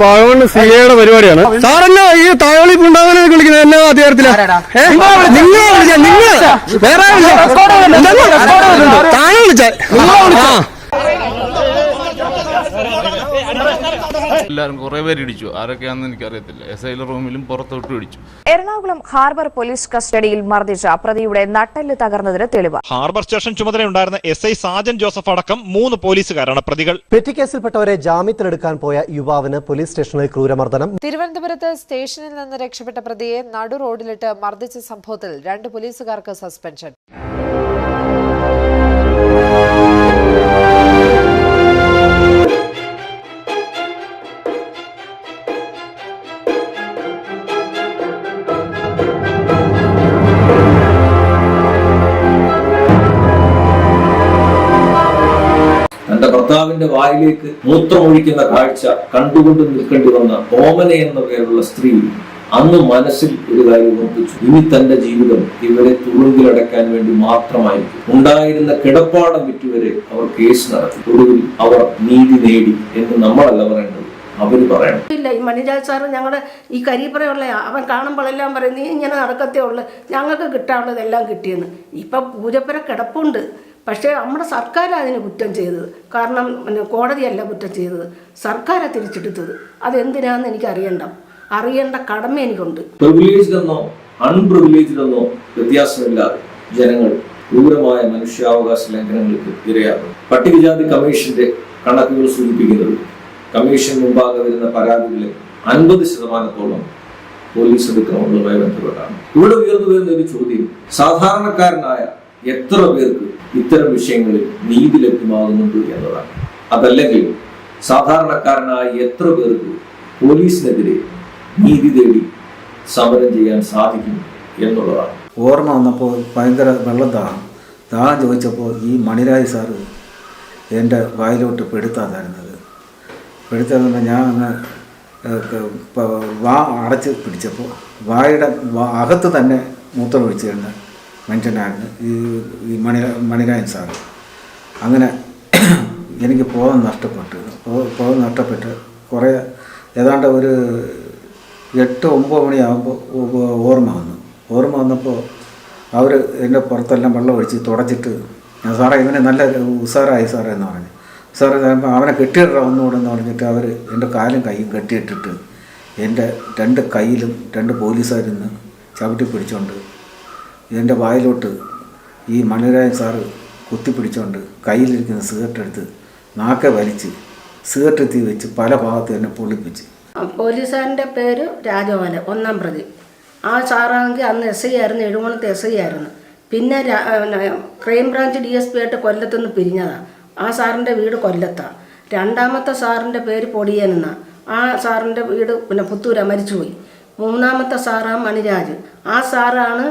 ഭാഗവണ്ണ് C എയുടെ പരിപാടിയാണ്. സാറല്ല ഈ തായോളി ഉണ്ടാകാൻ വിളിക്കുന്നത് എന്നാ അധികാരത്തിലാ? നിങ്ങളെ വിളിച്ച നിങ്ങൾ വേറെ താഴെ വിളിച്ച എല്ലാവരും കുറെ പേര് ഇടിച്ചു. ആരൊക്കെയാണെന്ന് എനിക്കറിയത്തില്ല. എസ് ഐ റൂമിലും പുറത്തോട്ടും ഇടിച്ചു. എറണാകുളം ഹാർബർ പോലീസ് കസ്റ്റഡിയിൽ മർദ്ദിച്ച പ്രതിയുടെ നട്ടെല്ല് തകർന്നതിന് തെളിവ്. ഹാർബർ സ്റ്റേഷൻ ചുമതലയുണ്ടായിരുന്ന എസ് ഐ സാജൻ ജോസഫ് അടക്കം മൂന്ന് പോലീസുകാരാണ് പ്രതികൾ. പെറ്റി കേസിൽപ്പെട്ടവരെ ജാമ്യത്തിലെടുക്കാൻ പോയ യുവാവിന് പോലീസ് സ്റ്റേഷനിൽ ക്രൂരമർദ്ദനം. തിരുവനന്തപുരത്ത് സ്റ്റേഷനിൽ നിന്ന് രക്ഷപ്പെട്ട പ്രതിയെ നടു റോഡിലിട്ട് മർദ്ദിച്ച സംഭവത്തിൽ രണ്ട് പോലീസുകാർക്ക് സസ്പെൻഷൻ. വായിലേക്ക് മൂത്രമൊഴിക്കുന്ന കാഴ്ച കണ്ടുകൊണ്ട് നിൽക്കേണ്ടി വന്ന ഓമന എന്ന പേരുള്ള സ്ത്രീ അന്ന് മനസ്സിൽ ഒരു കാര്യം ഓർപ്പിച്ചു ഇനി തന്റെ ജീവിതം ഇവരെ തുറുങ്കിലടക്കാൻ വേണ്ടി മാത്രമായിരിക്കും. ഉണ്ടായിരുന്ന കിടപ്പാടം വിറ്റുവരെ അവർ കേസ് നടത്തി. ഒടുവിൽ അവർ നീതി നേടി എന്ന് നമ്മളല്ല പറയേണ്ടത്. അവർ ഇല്ല ഈ മണിരാജ് സാറ് ഞങ്ങളുടെ ഈ കരിപ്പറയുള്ള അവൻ കാണുമ്പോഴെല്ലാം പറയും നീ ഇങ്ങനെ നടക്കത്തേ ഉള്ളു. ഞങ്ങൾക്ക് കിട്ടാനുള്ളതെല്ലാം കിട്ടിയെന്ന്. ഇപ്പം പൂജപ്പുര കിടപ്പുണ്ട്. പക്ഷേ നമ്മുടെ സർക്കാർ അതിന് കുറ്റം ചെയ്തത്. കാരണം പിന്നെ കോടതിയല്ല കുറ്റം ചെയ്തത്. സർക്കാരാണ് തിരിച്ചെടുത്തത്. അതെന്തിനാന്ന് എനിക്ക് അറിയണ്ട അറിയേണ്ട കടമ എനിക്കുണ്ട്. ജനങ്ങൾ ക്രൂരമായ മനുഷ്യാവകാശ ലംഘനങ്ങൾക്ക് ഇരയാകും പട്ടികജാതി കമ്മീഷന്റെ കണക്കുകൾ സൂചിപ്പിക്കുന്നത് കമ്മീഷൻ മുമ്പാകെ വരുന്ന പരാതികളിൽ അൻപത് ശതമാനത്തോളം പോലീസ് അതിക്രമങ്ങളുമായി ബന്ധപ്പെട്ടാണ് ഇവിടെ ഉയർന്നു വരുന്ന ഒരു ചോദ്യം സാധാരണക്കാരനായ എത്ര പേർക്ക് ഇത്തരം വിഷയങ്ങളിൽ നീതി ലഭ്യമാകുന്നുണ്ട് എന്നതാണ്. അതല്ലെങ്കിൽ സാധാരണക്കാരനായ എത്ര പേർക്ക് പോലീസിനെതിരെ നീതി തേടി സമരം ചെയ്യാൻ സാധിക്കും എന്നുള്ളതാണ്. ഓർമ്മ വന്നപ്പോൾ ഭയങ്കര വെള്ളം ദാഹം ചോദിച്ചപ്പോൾ ഈ മണിരാജ് സാറ് എന്റെ വായിലോട്ട് പെടുത്താ തരുന്നത് ഞാൻ അങ്ങ് വാ അടച്ച് പിടിച്ചപ്പോൾ വായുടെ അകത്ത് തന്നെ മൂത്രം ഒഴിച്ചിരുന്ന മനുഷ്യനായിരുന്നു ഈ ഈ മണി മണിരാജൻ സാറ്. അങ്ങനെ എനിക്ക് ബോധം നഷ്ടപ്പെട്ടു. പോകാൻ നഷ്ടപ്പെട്ട് കുറേ ഏതാണ്ട് ഒരു എട്ട് ഒമ്പത് മണിയാകുമ്പോൾ ഓർമ്മ വന്നു. ഓർമ്മ വന്നപ്പോൾ അവർ എന്റെ പുറത്തെല്ലാം വെള്ളം ഒഴിച്ച് തുടച്ചിട്ട് ഞാൻ സാറേ ഇവനെ നല്ല ഉസാറായി സാറേ എന്ന് പറഞ്ഞു. സാറേ അവനെ കെട്ടിയിട ഒന്നുകൂടെ എന്ന് പറഞ്ഞിട്ട് അവർ എന്റെ കാലും കൈയും കെട്ടിയിട്ടിട്ട് എന്റെ രണ്ട് കയ്യിലും രണ്ട് പോലീസുകാരിന്ന് ചവിട്ടി പിടിച്ചോണ്ട് എന്റെ വായിലോട്ട് ഈ മണിരാജൻ സാറ് കുത്തിപ്പിടിച്ചുകൊണ്ട് കയ്യിലിരിക്കുന്ന സിഗരറ്റ് എടുത്ത് നാക്കെ വലിച്ച് സിഗരറ്റ് തീ വെച്ച് പല ഭാഗത്ത് എന്നെ പൊള്ളിപ്പിച്ച്. പോലീസുകാരന്റെ പേര് രാജഗോപാലൻ ഒന്നാം പ്രതി. ആ സാറാണെങ്കിൽ അന്ന് എസ് ഐ ആയിരുന്നു എഴുമണത്തെ എസ് ഐ ആയിരുന്നു. പിന്നെ crime branch crime branch D S P ആയിട്ട് കൊല്ലത്തുനിന്ന് പിരിഞ്ഞതാണ് ആ സാറിന്റെ വീട് കൊല്ലത്താണ് രണ്ടാമത്തെ സാറിന്റെ പേര് പൊടിയൻ എന്നാണ് ആ സാറിന്റെ വീട് പിന്നെ പുത്തൂര മരിച്ചുപോയി. മൂന്നാമത്തെ സാറാണ് മണിരാജ്. ആ സാറാണ്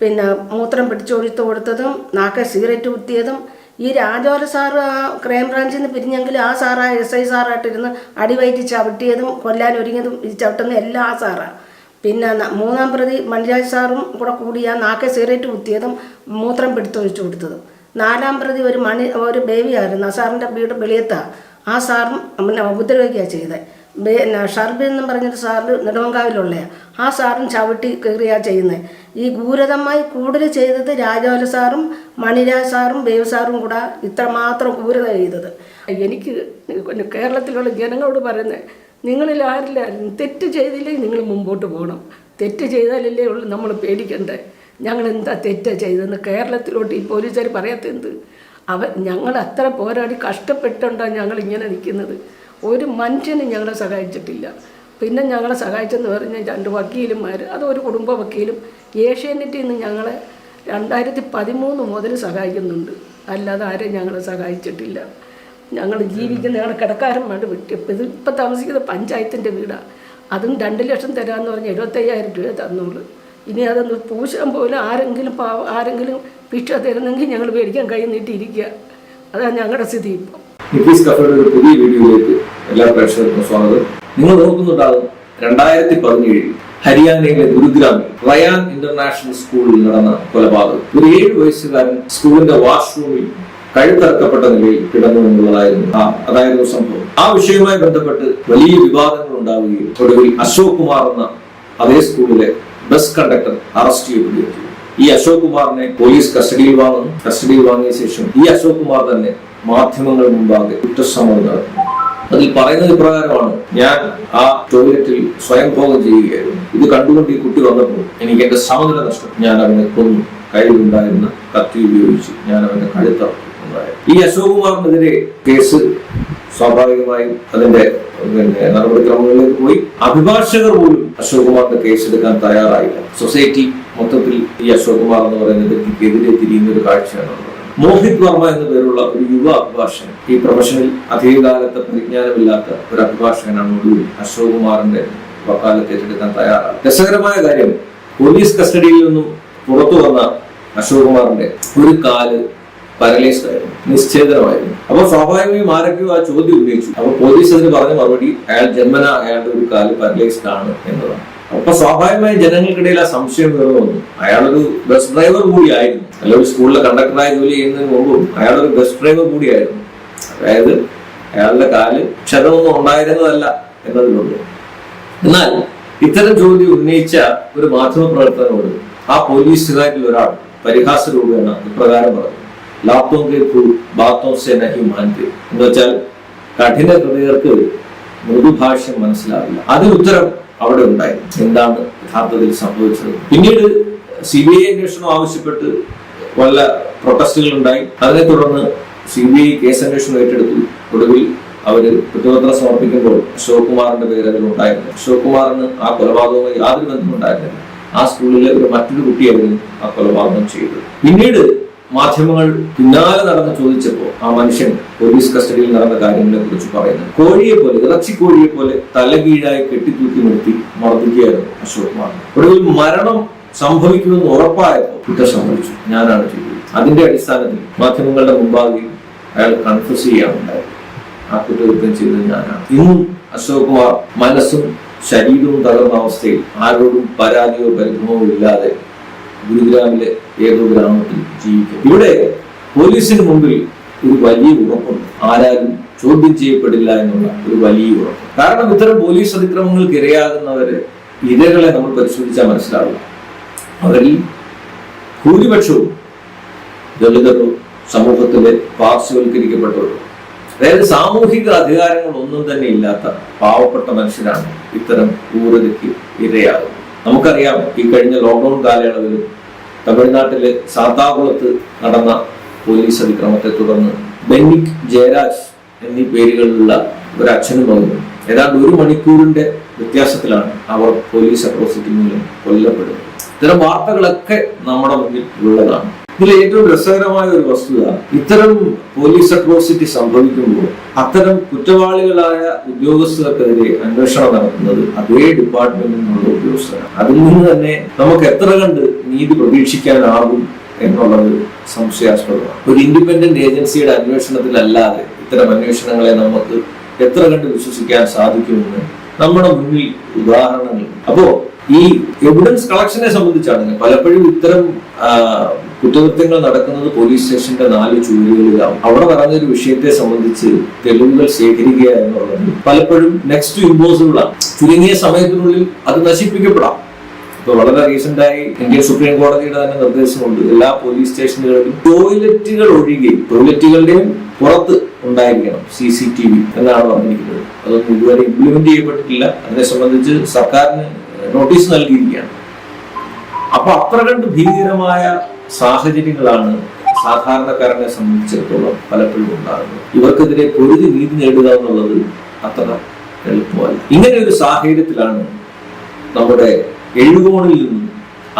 പിന്നെ മൂത്രം പിടിച്ചൊഴിത്ത് കൊടുത്തതും നാക്കെ സിഗരറ്റ് കുത്തിയതും ഈ രാജോല സാറ് ആ ക്രൈംബ്രാഞ്ചിൽ നിന്ന് പിരിഞ്ഞെങ്കിൽ ആ സാറാ എസ് ഐ സാറായിട്ടിരുന്ന് അടിവയറ്റി ചവിട്ടിയതും കൊല്ലാൻ ഒരുങ്ങിയതും ഈ ചവിട്ടുന്ന എല്ലാ ആ. സാറാണ് പിന്നെ മൂന്നാം പ്രതി മണിരാജ് സാറും കൂടെ കൂടി ആ നാക്കെ സിഗരറ്റ് കുത്തിയതും മൂത്രം പിടിത്തൊഴിച്ചു കൊടുത്തതും. നാലാം പ്രതി ഒരു മണി ഒരു ബേബിയായിരുന്നു ആ സാറിന്റെ വീട് വെളിയത്താണ് ആ സാറും പിന്നെ ഉപദ്രവിക്കുകയാണ് ചെയ്തത് പിന്നെ ഷർബി എന്നും പറഞ്ഞൊരു സാറിൽ നെടുമങ്കാവിലുള്ളയാണ് ആ സാറും ചവിട്ടി കയറിയാണ് ചെയ്യുന്നത് ഈ ഗൂരതമായി കൂടുതൽ ചെയ്തത് രാജോല സാറും മണിരാജ് സാറും ദേവ് സാറും കൂടെ ഇത്രമാത്രം ഗൂരത ചെയ്തത്. എനിക്ക് കേരളത്തിലുള്ള ജനങ്ങളോട് പറയുന്നത് നിങ്ങളിൽ ആരില്ല തെറ്റ് ചെയ്തില്ലേ നിങ്ങൾ മുമ്പോട്ട് പോകണം തെറ്റ് ചെയ്താലല്ലേ ഉള്ളൂ നമ്മൾ പേടിക്കണ്ടേ. ഞങ്ങൾ എന്താ തെറ്റാ ചെയ്തതെന്ന് കേരളത്തിലോട്ട് ഈ പോലീസുകാർ പറയാത്തെന്ത്? അവ ഞങ്ങൾ അത്ര പോരാടി കഷ്ടപ്പെട്ടുണ്ടാണ് ഞങ്ങൾ ഇങ്ങനെ നിൽക്കുന്നത്. ഒരു മനുഷ്യനും ഞങ്ങളെ സഹായിച്ചിട്ടില്ല. പിന്നെ ഞങ്ങളെ സഹായിച്ചെന്ന് പറഞ്ഞാൽ രണ്ട് വക്കീലുമാർ അത് ഒരു കുടുംബ വക്കീലും ഏഷ്യാനെറ്റിൽ നിന്ന് ഞങ്ങളെ രണ്ടായിരത്തി പതിമൂന്ന് മുതൽ സഹായിക്കുന്നുണ്ട്. അല്ലാതെ ആരും ഞങ്ങളെ സഹായിച്ചിട്ടില്ല. ഞങ്ങൾ ജീവിക്കുന്ന ഞങ്ങളുടെ കിടക്കാരന്മാർ വിട്ട് ഇപ്പം ഇത് ഇപ്പം താമസിക്കുന്ന പഞ്ചായത്തിന്റെ വീടാണ് അതും രണ്ട് ലക്ഷം തരാമെന്ന് പറഞ്ഞ് എഴുപത്തയ്യായിരം രൂപ തന്നുള്ളൂ ഇനി അതൊന്ന് പൂശാൻ പോലും ആരെങ്കിലും പാവ ആരെങ്കിലും ഭിക്ഷ തരുന്നെങ്കിൽ ഞങ്ങൾ മേടിക്കാൻ കൈ നീട്ടിയിരിക്കുക. അതാണ് ഞങ്ങളുടെ സ്ഥിതി ഇപ്പം. നിക്കീസ് കഫയുടെ ഒരു പുതിയ വീഡിയോയിലേക്ക് എല്ലാ പ്രേക്ഷകർക്കും സ്വാഗതം. നിങ്ങൾ നോക്കുന്നുണ്ടാകും രണ്ടായിരത്തി പതിനേഴിൽ ഹരിയാനയിലെ ഗുരുഗ്രാമിൽ റയാൻ ഇന്റർനാഷണൽ സ്കൂളിൽ നടന്ന കൊലപാതകം. ഒരു ഏഴ് വയസ്സുകാരൻ സ്കൂളിന്റെ വാഷ്റൂമിൽ കഴുത്തറക്കപ്പെട്ട നിലയിൽ കിടന്നു എന്നുള്ളതായിരുന്നു ആ അതായിരുന്നു സംഭവം. ആ വിഷയവുമായി ബന്ധപ്പെട്ട് വലിയ വിവാദങ്ങൾ ഉണ്ടാവുകയും ഒടുവിൽ അശോക് കുമാർ എന്ന അതേ സ്കൂളിലെ ബസ് കണ്ടക്ടർ അറസ്റ്റ് ചെയ്യപ്പെടുകയും ഈ അശോക് കുമാറിനെ പോലീസ് കസ്റ്റഡിയിൽ വാങ്ങുന്നു. കസ്റ്റഡിയിൽ വാങ്ങിയ ശേഷം ഈ അശോക് കുമാർ തന്നെ മാധ്യമങ്ങൾ മുമ്പാകെ കുറ്റശ്രമങ്ങൾ നടത്തുന്നു. അതിൽ പറയുന്നത് ഇപ്രകാരമാണ്. ഞാൻ ആ ടോയ്ലറ്റിൽ സ്വയം ഭോഗം ചെയ്യുകയായിരുന്നു. ഇത് കണ്ടുകൊണ്ട് ഈ കുട്ടി വന്നപ്പോൾ എനിക്ക് എന്റെ സമനില നഷ്ടപ്പെട്ടു. ഞാൻ അവനെ കൊന്നു. കയ്യിലുണ്ടായിരുന്ന കത്തി ഉപയോഗിച്ച് ഞാൻ അവന്റെ കഴുത്തറക്കും ഈ അശോക് കുമാറിനെതിരെ കേസ് സ്വാഭാവികമായും അതിന്റെ പിന്നെ നടപടിക്രമങ്ങളിലേക്ക് പോയി. അഭിഭാഷകർ പോലും അശോക് കുമാറിന്റെ കേസ് എടുക്കാൻ തയ്യാറായില്ല. സൊസൈറ്റി മൊത്തത്തിൽ ഈ അശോക് കുമാർ എന്ന് പറയുന്ന വ്യക്തിക്കെതിരെ തിരിയുന്ന ഒരു കാഴ്ചയാണ്. മോഹിത് വർമ്മ എന്ന പേരുള്ള ഒരു യുവ അഭിഭാഷകൻ ഈ പ്രൊഫഷനിൽ അധികകാലത്തെ പരിജ്ഞാനമില്ലാത്ത ഒരു അഭിഭാഷകനാണ് ഒടുവിൽ അശോക് കുമാറിന്റെ വക്കാലത്ത് ഏറ്റെടുക്കാൻ തയ്യാറാണ്. രസകരമായ കാര്യം പോലീസ് കസ്റ്റഡിയിൽ നിന്നും പുറത്തു വന്ന അശോക് കുമാറിന്റെ ഒരു കാൽ പാരലൈസ്ഡ് ആയിരുന്നു നിശ്ചേതനമായിരുന്നു. അപ്പൊ സ്വാഭാവികമായും ആരൊക്കെയോ ആ ചോദ്യം ഉന്നയിച്ചു. അപ്പൊ പോലീസ് അതിന് പറഞ്ഞ മറുപടി അയാൾ ജന്മന അയാളുടെ ഒരു കാൽ പാരലൈസ്ഡ് ആണ് എന്നതാണ്. അപ്പൊ സ്വാഭാവികമായും ജനങ്ങൾക്കിടയിൽ ആ സംശയം ഉയർന്നു വന്നു. അയാളൊരു ബസ് ഡ്രൈവർ കൂടി കൂടിയായിരുന്നു അല്ല ഒരു സ്കൂളിലെ കണ്ടക്ടറായി ജോലി ചെയ്യുന്നതിന് മുമ്പും അയാളൊരു ബസ് ഡ്രൈവർ കൂടിയായിരുന്നു. അതായത് അയാളുടെ കാൽ ക്ഷതമൊന്നും ഉണ്ടായിരുന്നതല്ല എന്നതിലുണ്ട്. എന്നാൽ ഇത്തരം ചോദ്യം ഉന്നയിച്ച ഒരു മാധ്യമ പ്രവർത്തകനോട് ആ പോലീസുകാരിൽ ഒരാൾ പരിഹാസ രൂപേണ ഇപ്രകാരം പറഞ്ഞു. ലാപ്തോം കെ ഭൂ ബാത്തോ സെ നഹി മാൻപേ എന്ന് വെച്ചാൽ കഠിന ഹൃദയർക്ക് മൃദുഭാഷ്യം മനസ്സിലാവില്ല. അതിന് ഉത്തരം അവിടെ ഉണ്ടായി എന്താണ് യഥാർത്ഥത്തിൽ സംഭവിച്ചത്? പിന്നീട് സി ബി ഐ അന്വേഷണം ആവശ്യപ്പെട്ട് വല്ല പ്രൊട്ടസ്റ്റുകൾ ഉണ്ടായി അതിനെ തുടർന്ന് സി ബി ഐ കേസ് അന്വേഷണം ഏറ്റെടുത്തു. ഒടുവിൽ അവർ കുറ്റപത്രം സമർപ്പിക്കുമ്പോൾ അശോക് കുമാറിന്റെ പേര് അതിലുണ്ടായിരുന്നു. അശോക് കുമാറിന് ആ കൊലപാതകവുമായി യാതൊരു ബന്ധമുണ്ടായിരുന്നില്ല. ആ സ്കൂളിലെ ഒരു മറ്റൊരു കുട്ടിയായിരുന്നു ആ കൊലപാതകം ചെയ്തത് പിന്നീട് മാധ്യമങ്ങൾ പിന്നാലെ നടന്ന് ചോദിച്ചപ്പോൾ ആ മനുഷ്യൻ പോലീസ് കസ്റ്റഡിയിൽ നടന്ന കാര്യങ്ങളെ കുറിച്ച് പറയുന്നു. കോഴിയെ പോലെ ഇറച്ചി കോഴിയെ പോലെ തലകീഴായി കെട്ടിത്തൂക്കി നിർത്തി മർദ്ദിക്കുകയായിരുന്നു അശോക് കുമാർ ഒടുവിൽ മരണം സംഭവിക്കുമെന്ന് ഉറപ്പായപ്പോൾ കുറ്റം സംഭവിച്ചു. ഞാനാണ് ചെയ്തത്. അതിന്റെ അടിസ്ഥാനത്തിൽ മാധ്യമങ്ങളുടെ മുമ്പാകെ അയാൾ കൺഫ്യൂസ് ചെയ്യാറുണ്ടായിരുന്നു ആ കുറ്റകൃത്യം ചെയ്തത് ഞാനാണ്. ഇന്നും അശോക് കുമാർ മനസ്സും ശരീരവും തകർന്ന അവസ്ഥയിൽ ആരോടും പരാതിയോ പരിഭവമോ ഇല്ലാതെ ഗുരുഗ്രാമിലെ ഏതോ ഗ്രാമത്തിൽ ജീവിക്കും. ഇവിടെ പോലീസിന് മുമ്പിൽ ഒരു വലിയ ഉറപ്പുണ്ട്. ആരാരും ചോദ്യം ചെയ്യപ്പെടില്ല എന്നുള്ള ഒരു വലിയ ഉറപ്പ്. കാരണം ഇത്തരം പോലീസ് അതിക്രമങ്ങൾക്ക് ഇരയാകുന്നവരെ ഇരകളെ നമ്മൾ പരിശോധിച്ചാൽ മനസ്സിലാവില്ല. അവരിൽ ഭൂരിപക്ഷവും ദളിതരോ സമൂഹത്തിലെ പാർശ്വവൽക്കരിക്കപ്പെട്ടവരോ. അതായത് സാമൂഹിക അധികാരങ്ങൾ ഒന്നും തന്നെ ഇല്ലാത്ത പാവപ്പെട്ട മനുഷ്യരാണ് ഇത്തരം ക്രൂരതയ്ക്ക് ഇരയാകുന്നത്. നമുക്കറിയാം ഈ കഴിഞ്ഞ ലോക്ക്ഡൌൺ കാലയളവിൽ തമിഴ്നാട്ടിലെ സാത്താകുളത്ത് നടന്ന പോലീസ് അതിക്രമത്തെ തുടർന്ന് ബെന്നിക് ജയരാജ് എന്നീ പേരുകളിലുള്ള ഒരു അച്ഛനും മകനും ഏതാണ്ട് ഒരു മണിക്കൂറിന്റെ വ്യത്യാസത്തിലാണ് അവർ പോലീസ് അക്രോസിറ്റി മൂലം കൊല്ലപ്പെടുന്നത്. ഇത്തരം വാർത്തകളൊക്കെ നമ്മുടെ മുന്നിൽ ഉള്ളതാണ്. ഇതിൽ ഏറ്റവും രസകരമായ ഒരു വസ്തുത ഇത്തരം പോലീസ് അട്രോസിറ്റി സംഭവിക്കുമ്പോൾ അത്തരം കുറ്റവാളികളായ ഉദ്യോഗസ്ഥർക്കെതിരെ അന്വേഷണം നടത്തുന്നത് അതേ ഡിപ്പാർട്ട്മെന്റിൽ നിന്നുള്ള ഉദ്യോഗസ്ഥരാണ്. അതിൽ നിന്ന് തന്നെ നമുക്ക് എത്ര കണ്ട് നീതി പ്രതീക്ഷിക്കാനാകും എന്നുള്ളത് സംശയാസ്പദമാണ്. ഒരു ഇൻഡിപെൻഡന്റ് ഏജൻസിയുടെ അന്വേഷണത്തിലല്ലാതെ ഇത്തരം അന്വേഷണങ്ങളെ നമുക്ക് എത്ര കണ്ട് വിശ്വസിക്കാൻ സാധിക്കുമെന്ന് നമ്മുടെ മുന്നിൽ ഉദാഹരണങ്ങൾ. അപ്പോ ഈ എവിഡൻസ് കളക്ഷനെ സംബന്ധിച്ചാണ് പലപ്പോഴും ഇത്തരം കുറ്റകൃത്യങ്ങൾ നടക്കുന്നത് പോലീസ് സ്റ്റേഷന്റെ നാല് ചുവരുകളിലാവും അവിടെ നടന്ന ഒരു വിഷയത്തെ സംബന്ധിച്ച് തെളിവുകൾ ശേഖരിക്കുക എന്നുള്ളത് പലപ്പോഴും നെക്സ്റ്റ് ഇമ്പോസിബിൾ ആണ്. ചുരുങ്ങിയ സമയത്തിനുള്ളിൽ അത് നശിപ്പിക്കപ്പെടാം. ഇപ്പൊ വളരെ റീസെന്റ് ആയി ഇന്ത്യൻ സുപ്രീം കോടതിയുടെ തന്നെ നിർദ്ദേശമുണ്ട്. എല്ലാ പോലീസ് സ്റ്റേഷനുകളിലും ടോയ്ലറ്റുകൾ ഒഴികെ ടോയ്ലറ്റുകളുടെയും പുറത്ത് ഉണ്ടായിരിക്കണം സി സി ടി വി എന്നാണ് പറഞ്ഞിരിക്കുന്നത്. അതൊന്നും ഇതുവരെ ഇംപ്ലിമെന്റ് ചെയ്യപ്പെട്ടിട്ടില്ല. അതിനെ സംബന്ധിച്ച് സർക്കാരിന് നോട്ടീസ് നൽകിയിരിക്കുകയാണ്. അപ്പൊ അത്ര കണ്ട് ഭീകരമായ സാഹചര്യങ്ങളാണ് സാധാരണക്കാരനെ സംബന്ധിച്ചിടത്തോളം പലപ്പോഴും ഉണ്ടാകുന്നത്. ഇവർക്കെതിരെ പൊരുതി നീതി നേടുക എന്നുള്ളത് അത്ര എളുപ്പമല്ല. ഇങ്ങനെ ഒരു സാഹചര്യത്തിലാണ് നമ്മുടെ എഴുകോണിൽ നിന്നും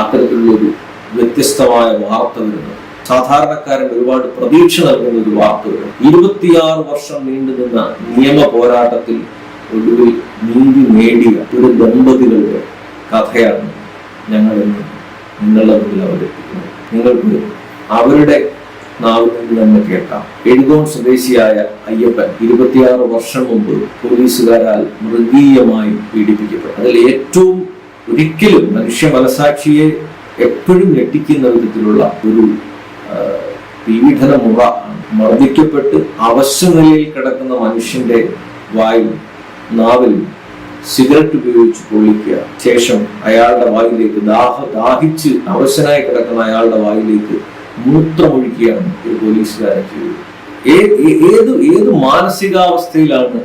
അത്തരത്തിലുള്ള ഒരു വ്യത്യസ്തമായ വാർത്ത വരുന്നത്. സാധാരണക്കാരൻ ഒരുപാട് പ്രതീക്ഷ നൽകുന്ന ഒരു വാർത്ത വരുന്നത്. ഇരുപത്തിയാറ് വർഷം നീണ്ടു നിന്ന നിയമ പോരാട്ടത്തിൽ ഒടുവിൽ നീതി നേടിയ ഒരു ദമ്പതികളുടെ കഥയാണ് ഞങ്ങൾ നിങ്ങളുടെ മുന്നിൽ അവതരിപ്പിക്കുന്നത് നിങ്ങൾക്ക് അവരുടെ നാവിൽ നിന്ന് കേൾക്കാം. എഴുകോൺ സ്വദേശിയായ അയ്യപ്പൻ ഇരുപത്തിയാറ് വർഷം മുമ്പ് പോലീസുകാരാൽ മൃഗീയമായി പീഡിപ്പിക്കപ്പെട്ടു. അതിൽ ഏറ്റവും ഒരിക്കലും മനുഷ്യ മനസാക്ഷിയെ എപ്പോഴും ഞെട്ടിക്കുന്ന വിധത്തിലുള്ള ഒരു പീഡന മുറ മർദ്ദിക്കപ്പെട്ട് അവശ്യ നിലയിൽ കിടക്കുന്ന മനുഷ്യന്റെ വായും നാവിലും സിഗരറ്റ് ഉപയോഗിച്ച് പൊള്ളിക്കുക. ശേഷം അയാളുടെ വായിലേക്ക് ദാഹ ദാഹിച്ച് അവശനായി കിടക്കുന്ന അയാളുടെ വായിലേക്ക് മൂത്രമൊഴിക്കുകയാണ് ഒരു പോലീസുകാരൻ ചെയ്തത് ഏത് ഏത് മാനസികാവസ്ഥയിലാണ്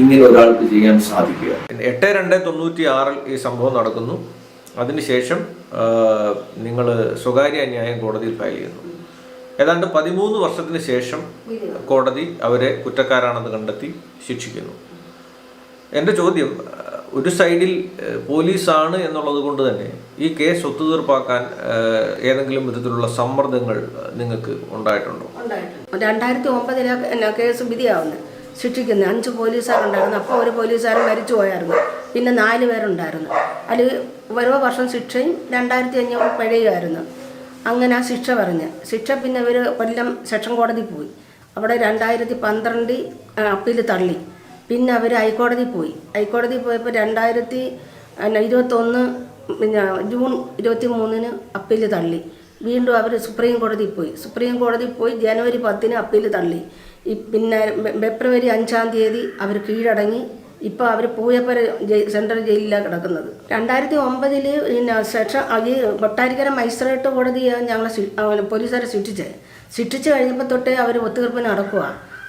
ഇങ്ങനെ ഒരാൾക്ക് ചെയ്യാൻ സാധിക്കുക? എട്ട് രണ്ട് തൊണ്ണൂറ്റി ആറിൽ ഈ സംഭവം നടക്കുന്നു. അതിനുശേഷം നിങ്ങൾ സ്വകാര്യ അന്യായം കോടതിയിൽ ഫയൽ ചെയ്യുന്നു. ഏതാണ്ട് പതിമൂന്ന് വർഷത്തിന് ശേഷം കോടതി അവരെ കുറ്റക്കാരാണെന്ന് കണ്ടെത്തി ശിക്ഷിക്കുന്നു. എന്റെ ചോദ്യം ഒരു സൈഡിൽ പോലീസാണ് എന്നുള്ളത് കൊണ്ട് തന്നെ ഈ കേസ് ഒത്തുതീർപ്പാക്കാൻ തീർപ്പാക്കാൻ ഏതെങ്കിലും വിധത്തിലുള്ള സമ്മർദ്ദങ്ങൾ നിങ്ങൾക്ക് ഉണ്ടായിട്ടുണ്ടോ? രണ്ടായിരത്തി ഒമ്പതിലെ കേസ് വിധിയാവുന്നത് ശിക്ഷിക്കുന്നത് അഞ്ച് പോലീസുകാരുണ്ടായിരുന്നു. അപ്പോൾ ഒരു പോലീസുകാരൻ മരിച്ചു പോയായിരുന്നു പിന്നെ നാല് പേരുണ്ടായിരുന്നു. അതിൽ ഓരോ വർഷം ശിക്ഷയും രണ്ടായിരത്തി അഞ്ഞൂറ് പിഴയുമായിരുന്നു. അങ്ങനെ ആ ശിക്ഷ പറഞ്ഞ്. ശിക്ഷ പിന്നെ ഇവർ കൊല്ലം സെഷൻ കോടതി പോയി. അവിടെ രണ്ടായിരത്തി പന്ത്രണ്ടിൽ അപ്പീൽ തള്ളി. പിന്നെ അവർ ഹൈക്കോടതി പോയി. ഹൈക്കോടതി പോയപ്പോൾ രണ്ടായിരത്തി ഇരുപത്തൊന്ന് പിന്നെ ജൂൺ ഇരുപത്തി മൂന്നിന് അപ്പീൽ തള്ളി. വീണ്ടും അവർ സുപ്രീം കോടതി പോയി. സുപ്രീം കോടതി പോയി ജനുവരി പത്തിന് അപ്പീൽ തള്ളി. പിന്നെ ഫെബ്രുവരി അഞ്ചാം തീയതി അവർ കീഴടങ്ങി. ഇപ്പോൾ അവർ പൂയപ്പര സെൻട്രൽ ജയിലിലാണ് കിടക്കുന്നത്. രണ്ടായിരത്തി ഒമ്പതിൽ പിന്നെ സെക്ഷൻ ഈ കൊട്ടാരിക്കര മജിസ്ട്രേറ്റ് കോടതിയാണ് ഞങ്ങളെ പോലീസുകാരെ ശിക്ഷിച്ചത് ശിക്ഷിച്ച് കഴിഞ്ഞപ്പോൾ തൊട്ടേ അവർ ഒത്തുതീർപ്പ് നടക്കുക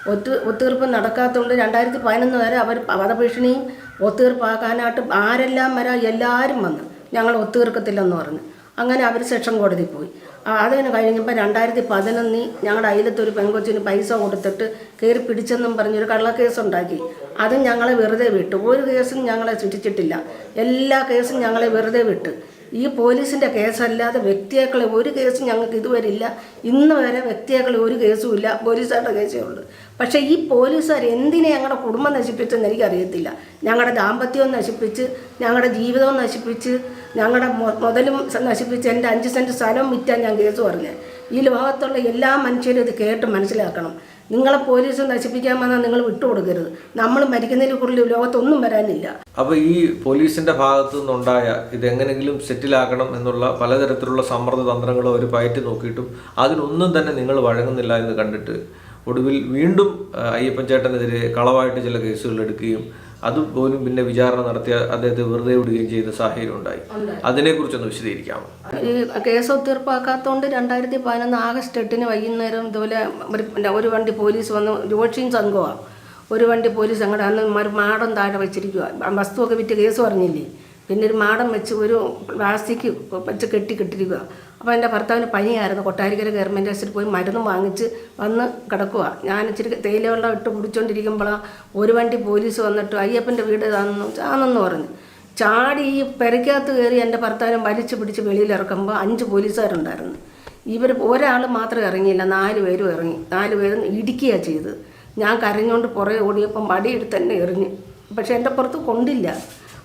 ഒത്തു ഒത്തുതീർപ്പ് നടക്കാത്തതുകൊണ്ട് രണ്ടായിരത്തി പതിനൊന്ന് വരെ അവർ വധഭീഷണിയും ഒത്തുതീർപ്പാക്കാനായിട്ട് ആരെല്ലാം വരാ എല്ലാവരും വന്ന് ഞങ്ങൾ ഒത്തുതീർക്കത്തില്ലെന്ന് പറഞ്ഞു. അങ്ങനെ അവർ സെക്ഷൻ കോടതി പോയി. അതിന് കഴിഞ്ഞപ്പോൾ രണ്ടായിരത്തി പതിനൊന്നിൽ ഞങ്ങളുടെ അയലത്തൊരു പെൺകൊച്ചിന് പൈസ കൊടുത്തിട്ട് കയറി പിടിച്ചെന്നും പറഞ്ഞൊരു കള്ളക്കേസ് ഉണ്ടാക്കി അതും ഞങ്ങളെ വെറുതെ വിട്ടു. ഒരു കേസും ഞങ്ങളെ ശിക്ഷിച്ചിട്ടില്ല എല്ലാ കേസും ഞങ്ങളെ വെറുതെ വിട്ടു. ഈ പോലീസിന്റെ കേസല്ലാതെ വ്യക്തിയേക്കളെ ഒരു കേസും ഞങ്ങൾക്ക് ഇതുവരെ ഇല്ല. ഇന്ന് വരെ വ്യക്തിയേക്കളെ ഒരു കേസും ഇല്ല. പോലീസുകാരുടെ കേസേ ഉള്ളൂ. പക്ഷേ ഈ പോലീസുകാർ എന്തിനെ ഞങ്ങളുടെ കുടുംബം നശിപ്പിച്ചെന്ന് എനിക്കറിയത്തില്ല. ഞങ്ങളുടെ ദാമ്പത്യവും നശിപ്പിച്ച് ഞങ്ങളുടെ ജീവിതവും നശിപ്പിച്ച് ഞങ്ങളുടെ മുതലും നശിപ്പിച്ച് എന്റെ അഞ്ച് സെന്റ് സ്ഥലം വിറ്റാൻ ഞാൻ കേസ് പറഞ്ഞത് ഈ ലോകത്തുള്ള എല്ലാ മനുഷ്യരും ഇത് കേട്ട് മനസ്സിലാക്കണം. നിങ്ങളെ പോലീസ് നശിപ്പിക്കാൻ വന്നാൽ നിങ്ങൾ വിട്ടുകൊടുക്കരുത്. നമ്മൾ മരിക്കുന്നതിൽ കൂടുതൽ ലോകത്തൊന്നും വരാനില്ല. അപ്പോൾ ഈ പോലീസിന്റെ ഭാഗത്തു നിന്നുണ്ടായ ഇതെങ്ങനെങ്കിലും സെറ്റിലാക്കണം എന്നുള്ള പലതരത്തിലുള്ള സമ്മർദ്ദ തന്ത്രങ്ങൾ അവർ പയറ്റി നോക്കിയിട്ടും അതിനൊന്നും തന്നെ നിങ്ങൾ വഴങ്ങുന്നില്ല എന്ന് കണ്ടിട്ട് ഒടുവിൽ വീണ്ടും അയ്യപ്പൻ ചേട്ടനെതിരെ കളവായിട്ട് ചില കേസുകൾ എടുക്കുകയും അതുപോലും പിന്നെ വിചാരണ നടത്തിയ അദ്ദേഹത്തെ വെറുതെ വിടുകയും ചെയ്ത സാഹചര്യം ഉണ്ടായി. അതിനെക്കുറിച്ചൊന്ന് വിശദീകരിക്കാമോ? ഈ കേസ് ഒത്തീർപ്പാക്കാത്തതുകൊണ്ട് രണ്ടായിരത്തി പതിനൊന്ന് ആഗസ്റ്റ് എട്ടിന് വൈകുന്നേരം ഇതുപോലെ ഒരു വണ്ടി പോലീസ് വന്ന് ജോഷിയും സംഘമാണ് ഒരു വണ്ടി പോലീസ് അങ്ങോട്ട് അന്ന് മാടം താഴെ വെച്ചിരിക്കുക വസ്തുവൊക്കെ വിറ്റ് കേസ് പറഞ്ഞില്ലേ? പിന്നെ ഒരു മാടം വെച്ച് ഒരു പ്ലാസ്റ്റിക് വെച്ച് കെട്ടി കെട്ടിരിക്കുക അപ്പോൾ എന്റെ ഭർത്താവിന് പനിയായിരുന്നു. കൊട്ടാരിക്കര ഗവൺമെന്റ് ആശുപത്രിയിൽ പോയി മരുന്ന് വാങ്ങിച്ച് വന്ന് കിടക്കുക ഞാൻ ഇച്ചിരി തേയിലവെള്ളം ഇട്ട് കുടിച്ചുകൊണ്ടിരിക്കുമ്പോഴാണ് ഒരു വണ്ടി പോലീസ് വന്നിട്ട് അയ്യപ്പന്റെ വീട് ഇതാണെന്ന് ആണെന്ന് പറഞ്ഞു. ചാടി ഈ പെരയ്ക്കകത്ത് കയറി എന്റെ ഭർത്താവിനെ വലിച്ചു പിടിച്ച് വെളിയിലിറക്കുമ്പോൾ അഞ്ച് പോലീസുകാരുണ്ടായിരുന്നു. ഇവർ ഒരാൾ മാത്രം ഇറങ്ങിയില്ല. നാല് പേരും ഇറങ്ങി. നാല് പേരും ഇടിക്കുകയാണ് ചെയ്തത്. ഞാൻ കരഞ്ഞുകൊണ്ട് പുറകെ ഓടിയപ്പം വടിയെടുത്ത് തന്നെ എറിഞ്ഞു. പക്ഷേ എന്റെ പുറത്ത് കൊണ്ടില്ല.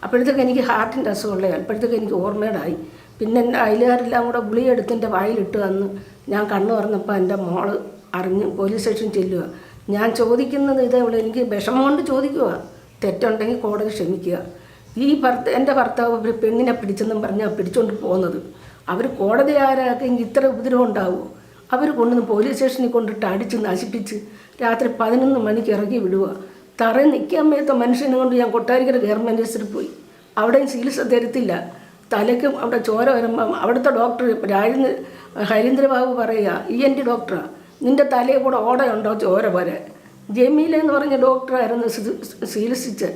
അപ്പോഴത്തേക്ക് എനിക്ക് ഹാർട്ടിന്റെ അസുഖമുള്ള അപ്പോഴത്തേക്ക് എനിക്ക് ഓർമ്മയുടായി പിന്നെ എന്റെ അയലുകാരെല്ലാം കൂടെ ഗുളിയെടുത്ത് എന്റെ വായിലിട്ട് വന്ന് ഞാൻ കണ്ണു തുറന്നപ്പോൾ എന്റെ മോൾ അറിഞ്ഞ് പോലീസ് സ്റ്റേഷൻ ചെല്ലുക. ഞാൻ ചോദിക്കുന്നത് ഇതേ ഉള്ളൂ എനിക്ക് വിഷമം കൊണ്ട് ചോദിക്കുക. തെറ്റുണ്ടെങ്കിൽ കോടതി ക്ഷമിക്കുക. ഈ ഭർത്ത എന്റെ ഭർത്താവ് ഒരു പെണ്ണിനെ പിടിച്ചെന്നും പറഞ്ഞാൽ പിടിച്ചുകൊണ്ട് പോകുന്നത്. അവർ കോടതി ആരാക്കെങ്കിൽ ഇത്ര ഉപദ്രവം ഉണ്ടാവുമോ അവർ കൊണ്ടുവന്ന് പോലീസ് സ്റ്റേഷനിൽ കൊണ്ടിട്ട് അടിച്ച് നശിപ്പിച്ച് രാത്രി പതിനൊന്ന് മണിക്ക് ഇറങ്ങി വിടുക. തറയിൽ നിൽക്കാൻ മേത്ത മനുഷ്യനെ കൊണ്ട് ഞാൻ കൊട്ടാരിക്കര ഗവൺമെന്റ് ഹോസ്പിറ്റലിൽ പോയി. അവിടെയും ചികിത്സ തരത്തില്ല. തലയ്ക്കും അവിടെ ചോര വരുമ്പം അവിടുത്തെ ഡോക്ടർ രാജേന്ദ്ര ഹരീന്ദ്രബാബു പറയുക ഇ എൻ ടി ഡോക്ടറാണ് നിന്റെ തലയിൽ കൂടെ ഓടയുണ്ടോ ചോര പോലെ ജമീല എന്ന് പറഞ്ഞ ഡോക്ടറായിരുന്നു ചികിത്സിച്ച്